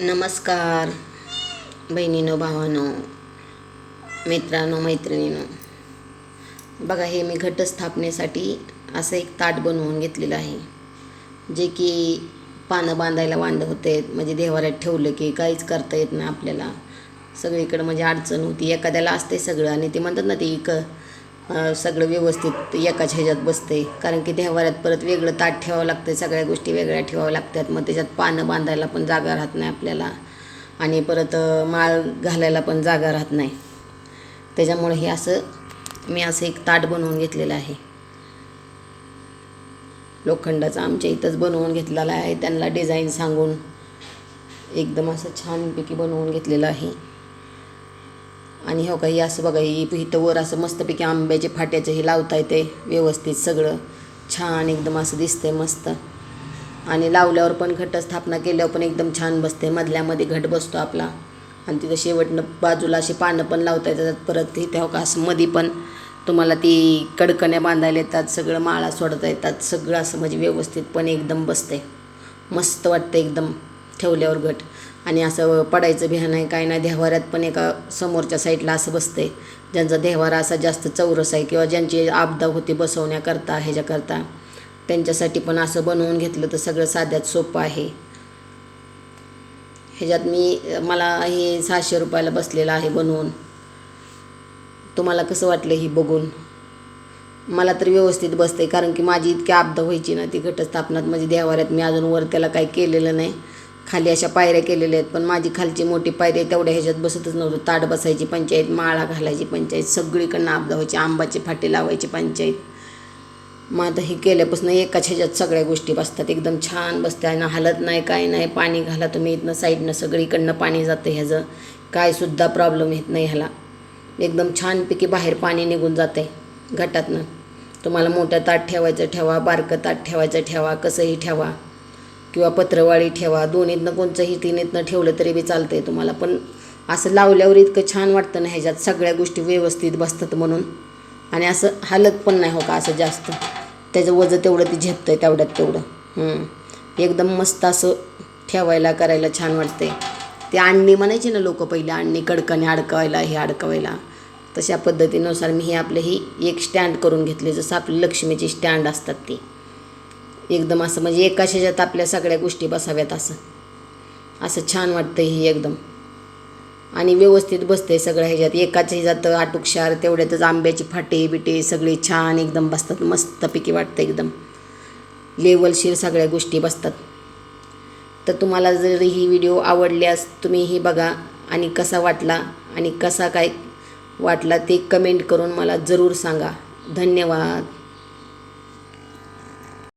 नमस्कार बहिणीनो भावानो मित्रांनो मैत्रिणीनो. बघा हे मी घटस्थापनेसाठी असं एक ताट बनवून घेतलेलं आहे जे की पानं बांधायला वांद होते म्हणजे देवाऱ्यात ठेवलं की काहीच करता येत नाही आपल्याला. सगळीकडं म्हणजे अडचण होती. एखाद्याला असते सगळं आणि ते म्हणतात ना ते इक सगळं व्यवस्थित एकाच ह्याच्यात बसते कारण की देवाऱ्यात परत वेगळं ताट ठेवावं लागतं सगळ्या गोष्टी वेगळ्या ठेवाव्या लागतात. मग त्याच्यात पानं बांधायला पण जागा राहत नाही आपल्याला. आणि परत माळ घालायला पण जागा राहत नाही. त्याच्यामुळे हे असं मी असं एक ताट बनवून घेतलेलं आहे. लोखंडाचं आमच्या इथंच बनवून घेतलेला आहे. त्यांना डिझाईन सांगून एकदम असं छानपैकी बनवून घेतलेलं आहे. आणि हो काही असं बघा ही इथं वर असं मस्तपैकी आंब्याचे फाट्याचं हे लावता येते व्यवस्थित सगळं. छान एकदम असं दिसतंय मस्त. आणि लावल्यावर पण घटस्थापना केल्यावर पण एकदम छान बसते मधल्यामध्ये घट बसतो आपला. आणि तिथं शेवटनं बाजूला अशी पानं पण लावता येतात परत तिथे हो का असं मध्ये पण तुम्हाला ती कडकण्या बांधायला येतात सगळं माळा सोडता येतात सगळं असं म्हणजे व्यवस्थितपणे एकदम बसते मस्त वाटतं एकदम ठेवल्यावर घट. आणि असं पडायचं बिहा नाही काय नाही देहवाऱ्यात पण एका समोरच्या साईडला असं बसते ज्यांचा देवारा असा जास्त चौरस आहे किंवा ज्यांची आपदा होती बसवण्याकरता ह्याच्याकरता त्यांच्यासाठी पण असं बनवून घेतलं तर सगळं साध्यात सोपं आहे. ह्याच्यात मी मला हे सहाशे रुपयाला बसलेलं आहे बनवून. तुम्हाला कसं वाटलं ही बघून? मला तर व्यवस्थित बसते कारण की माझी इतकी आपदा व्हायची ना ती घटस्थापनात म्हणजे देवाऱ्यात मी अजून वर त्याला काही केलेलं नाही. खाली अशा पायऱ्या केलेल्या आहेत. पण माझी खालची मोठी पायरी तेवढ्या ह्याच्यात बसतच नव्हतं. ताट बसायची पंचायत माळा घालायची पंचायत सगळीकडनं आपदा व्हायची आंबाचे फाटे लावायची पंचायत. मग आता हे केल्यापासून एकाच ह्याच्यात सगळ्या गोष्टी बसतात. एकदम छान बसते. आणि हलत नाही काय नाही पाणी घाला तुम्ही इथनं साईडनं सगळीकडनं पाणी जातं ह्याचं. काय सुद्धा प्रॉब्लेम येत नाही ह्याला. एकदम छानपैकी बाहेर पाणी निघून जाते घटातनं. तुम्हाला मोठं ताट ठेवायचं ठेवा बारकं ताट ठेवायचं ठेवा कसंही ठेवा. किंवा पत्रवाळी ठेवा दोन्हीतनं कोणचंही तिन्हीतनं ठेवलं तरी बी चालतं आहे तुम्हाला. पण असं लावल्यावर इतकं छान वाटतं ना ह्याच्यात सगळ्या गोष्टी व्यवस्थित बसतात म्हणून. आणि असं हालत पण नाही हो का असं जास्त. त्याचं वजन तेवढं ते झेपतं आहे तेवढ्यात तेवढं. एकदम मस्त असं ठेवायला करायला छान वाटते ते आणणी म्हणायची ना लोक पहिले आणणी कडकने अडकवायला हे अडकवायला. तशा पद्धतीनुसार मी हे आपलं ही एक स्टँड करून घेतले. जसं आपली लक्ष्मीची स्टँड असतात ती. एकदम असं म्हणजे एकाच ह्याच्यात आपल्या सगळ्या गोष्टी बसाव्यात असं. असं छान वाटतं ही एकदम. आणि व्यवस्थित बसते सगळ्या ह्याच्यात. एकाच ह्याच्यात आटुक्षार तेवढ्यातच आंब्याची फाटे बिटे सगळे छान एकदम बसतात. मस्तपैकी वाटतं एकदम. लेवलशीर सगळ्या गोष्टी बसतात. तर तुम्हाला जर ही व्हिडिओ आवडल्यास तुम्ही ही बघा आणि कसा वाटला आणि कसा काय वाटला ते कमेंट करून मला जरूर सांगा. धन्यवाद.